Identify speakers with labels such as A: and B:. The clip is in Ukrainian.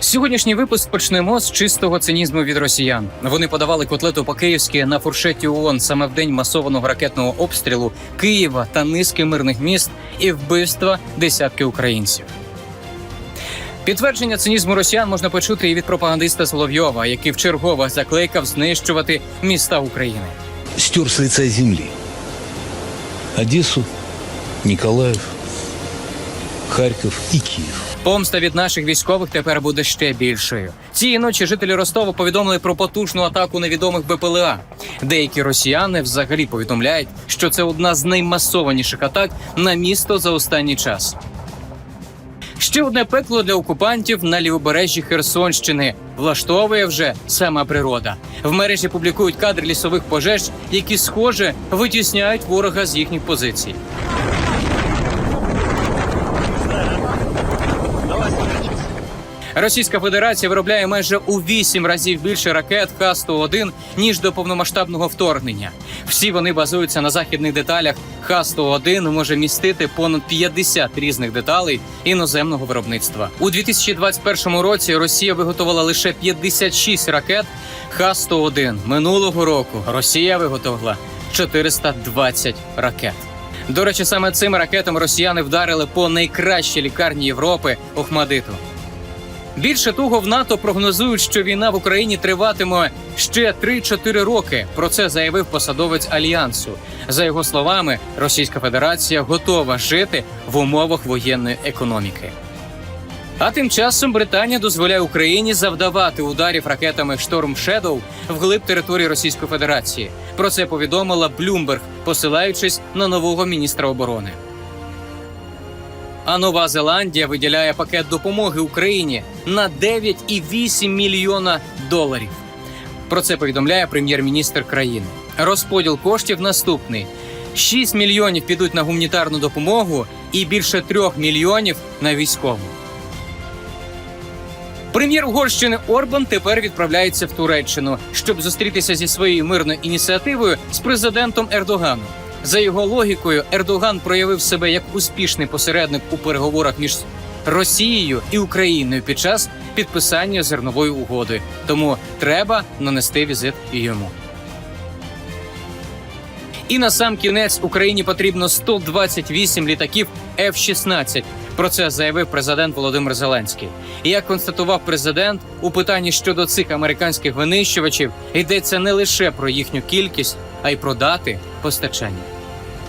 A: Сьогоднішній випуск почнемо з чистого цинізму від росіян. Вони подавали котлету по-київськи на фуршеті ООН саме в день масованого ракетного обстрілу Києва та низки мирних міст і вбивства десятки українців. Підтвердження цинізму росіян можна почути і від пропагандиста Соловйова, який вчергове закликав знищувати міста України.
B: стер с лица земли Одессу, Николаев, Харьков и Киев.
A: Помста від наших військових тепер буде ще більшою. Цієї ночі жителі Ростова повідомили про потужну атаку невідомих БПЛА. Деякі росіяни взагалі повідомляють, що це одна з наймасованіших атак на місто за останній час. Ще одне пекло для окупантів на лівобережжі Херсонщини влаштовує вже сама природа. В мережі публікують кадри лісових пожеж, які схоже витісняють ворога з їхніх позицій. Російська Федерація виробляє майже у вісім разів більше ракет Х-101, ніж до повномасштабного вторгнення. Всі вони базуються на західних деталях. Х-101 може містити понад 50 різних деталей іноземного виробництва. У 2021 році Росія виготовила лише 56 ракет Х-101. Минулого року Росія виготовила 420 ракет. До речі, саме цими ракетами росіяни вдарили по найкращій лікарні Європи Охмадиту. Більше того, в НАТО прогнозують, що війна в Україні триватиме ще 3-4 роки. Про це заявив посадовець альянсу. За його словами, Російська Федерація готова жити в умовах воєнної економіки. А тим часом Британія дозволяє Україні завдавати ударів ракетами Storm Shadow вглиб території Російської Федерації. Про це повідомила Bloomberg, посилаючись на нового міністра оборони. А Нова Зеландія виділяє пакет допомоги Україні на 9,8 мільйона доларів. Про це повідомляє прем'єр-міністр країни. Розподіл коштів наступний: 6 мільйонів підуть на гуманітарну допомогу і більше 3 мільйонів на військову. Прем'єр Угорщини Орбан тепер відправляється в Туреччину, щоб зустрітися зі своєю мирною ініціативою з президентом Ердоганом. За його логікою, Ердоган проявив себе як успішний посередник у переговорах між Росією і Україною під час підписання зернової угоди. Тому треба нанести візит йому. І на сам кінець Україні потрібно 128 літаків F-16. Про це заявив президент Володимир Зеленський. І як констатував президент, у питанні щодо цих американських винищувачів йдеться не лише про їхню кількість, а й про дати постачання.